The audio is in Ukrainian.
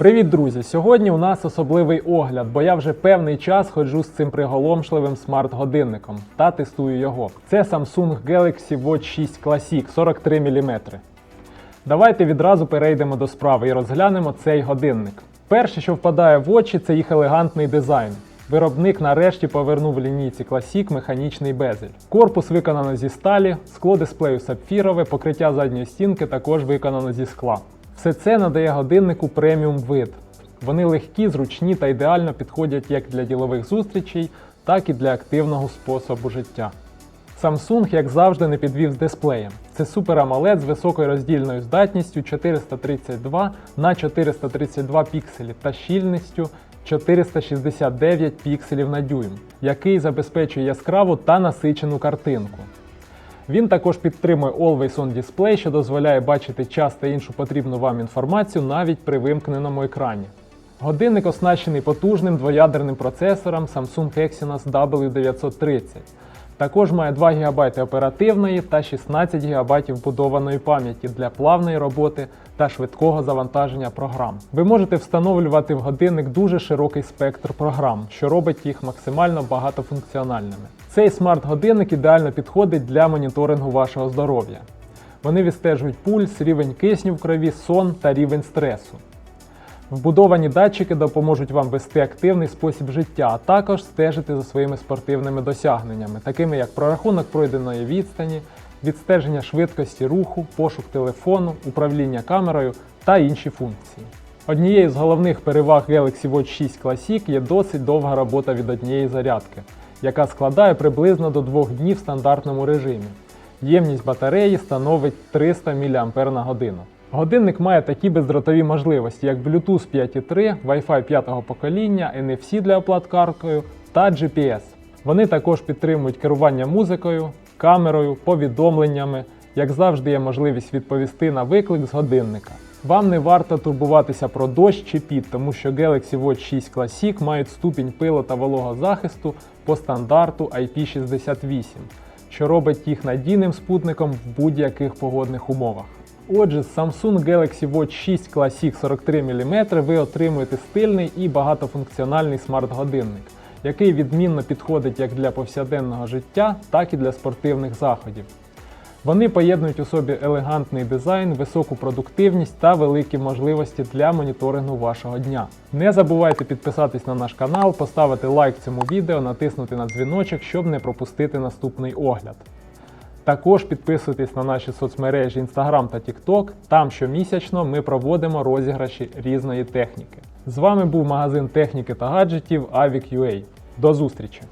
Привіт, друзі! Сьогодні у нас особливий огляд, бо я вже певний час ходжу з цим приголомшливим смарт-годинником та тестую його. Це Samsung Galaxy Watch 6 Classic 43 мм. Давайте відразу перейдемо до справи і розглянемо цей годинник. Перше, що впадає в очі, це їх елегантний дизайн. Виробник нарешті повернув лінійці Classic механічний безель. Корпус виконано зі сталі, скло дисплею сапфірове, покриття задньої стінки також виконано зі скла. Все це надає годиннику преміум вид. Вони легкі, зручні та ідеально підходять як для ділових зустрічей, так і для активного способу життя. Samsung, як завжди, не підвів з дисплеєм. Це Super AMOLED з високою роздільною здатністю 432 на 432 пікселі та щільністю 469 пікселів на дюйм, який забезпечує яскраву та насичену картинку. Він також підтримує Always On Display, що дозволяє бачити час та іншу потрібну вам інформацію навіть при вимкненому екрані. Годинник оснащений потужним двоядерним процесором Samsung Exynos W930. Також має 2 ГБ оперативної та 16 ГБ вбудованої пам'яті для плавної роботи та швидкого завантаження програм. Ви можете встановлювати в годинник дуже широкий спектр програм, що робить їх максимально багатофункціональними. Цей смарт-годинник ідеально підходить для моніторингу вашого здоров'я. Вони відстежують пульс, рівень кисню в крові, сон та рівень стресу. Вбудовані датчики допоможуть вам вести активний спосіб життя, а також стежити за своїми спортивними досягненнями, такими як прорахунок пройденої відстані, відстеження швидкості руху, пошук телефону, управління камерою та інші функції. Однією з головних переваг Galaxy Watch 6 Classic є досить довга робота від однієї зарядки, яка складає приблизно до 2 днів в стандартному режимі. Ємність батареї становить 300 мАч годину. Годинник має такі бездротові можливості, як Bluetooth 5.3, Wi-Fi 5 покоління, NFC для оплат карткою та GPS. Вони також підтримують керування музикою, камерою, повідомленнями. Як завжди, є можливість відповісти на виклик з годинника. Вам не варто турбуватися про дощ чи під, тому що Galaxy Watch 6 Classic мають ступінь пилу та вологозахисту по стандарту IP68, що робить їх надійним спутником в будь-яких погодних умовах. Отже, з Samsung Galaxy Watch 6 Classic 43 мм ви отримуєте стильний і багатофункціональний смарт-годинник, який відмінно підходить як для повсякденного життя, так і для спортивних заходів. Вони поєднують у собі елегантний дизайн, високу продуктивність та великі можливості для моніторингу вашого дня. Не забувайте підписатись на наш канал, поставити лайк цьому відео, натиснути на дзвіночок, щоб не пропустити наступний огляд. Також підписуйтесь на наші соцмережі Instagram та TikTok. Там щомісячно ми проводимо розіграші різної техніки. З вами був магазин техніки та гаджетів Avic.ua. До зустрічі!